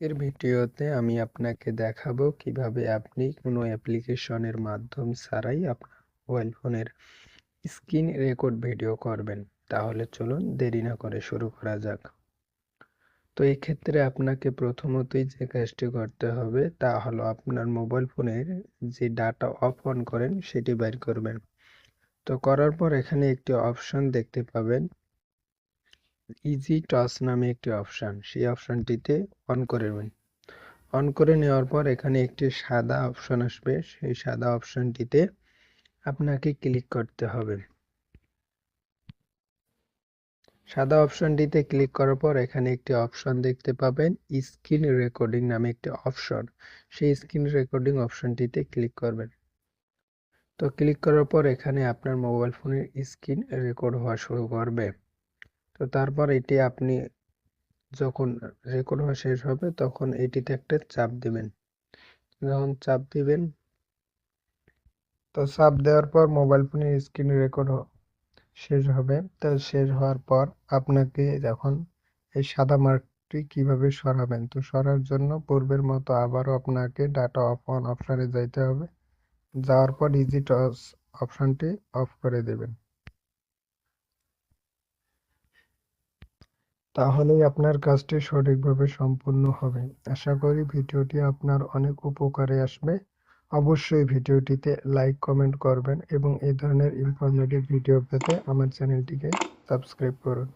এর ভিডিওতে আমি আপনাকে দেখাবো কীভাবে আপনি কোনো অ্যাপ্লিকেশনের মাধ্যম ছাড়াই আপনার মোবাইল ফোনের স্ক্রিন রেকর্ড ভিডিও করবেন। তাহলে চলুন দেরি না করে শুরু করা যাক। তো এই ক্ষেত্রে আপনাকে প্রথমতই যে কাজটি করতে হবে তা হলো আপনার মোবাইল ফোনের যে ডাটা অফ অন করেন সেটি বের করবেন। তো করার পর এখানে একটি অপশন দেখতে পাবেন। ইজি টস নামে একটি অপশান সেই অপশানটিতে অন করে নেবেন অন করে নেওয়ার পর এখানে একটি সাদা অপশন আসবে, সেই সাদা অপশনটিতে আপনাকে ক্লিক করতে হবে। সাদা অপশনটিতে ক্লিক করার পর এখানে একটি অপশন দেখতে পাবেন স্ক্রিন রেকর্ডিং নামে একটি অপশন সেই স্ক্রিন রেকর্ডিং অপশনটিতে ক্লিক করবেন। তো ক্লিক করার পর এখানে আপনার মোবাইল ফোনের স্ক্রিন রেকর্ড হওয়া শুরু করবে। তো তারপর এটি আপনি যখন রেকর্ড হওয়া শেষ হবে, তখন এটিতে একটা চাপ দিবেন। যখন চাপ দিবেন, তো চাপ দেওয়ার পর মোবাইল ফোনের স্ক্রিন রেকর্ড শেষ হবে। তো শেষ হওয়ার পর আপনাকে যখন এই সাদা মার্কটি কীভাবে সরাবেন, তো সরার জন্য পূর্বের মতো আবারও আপনাকে ডাটা অফ অন অপশানে যাইতে হবে। যাওয়ার পর ইজি টস অপশানটি অফ করে দেবেন। তাহলেই আপনার কাজটি সঠিকভাবে সম্পূর্ণ হবে। আশা করি ভিডিওটি আপনার অনেক উপকারে আসবে। অবশ্যই ভিডিওটিতে লাইক, কমেন্ট করবেন এবং এই ধরনের ইনফরমেটিভ ভিডিও পেতে আমার চ্যানেলটিকে সাবস্ক্রাইব করুন।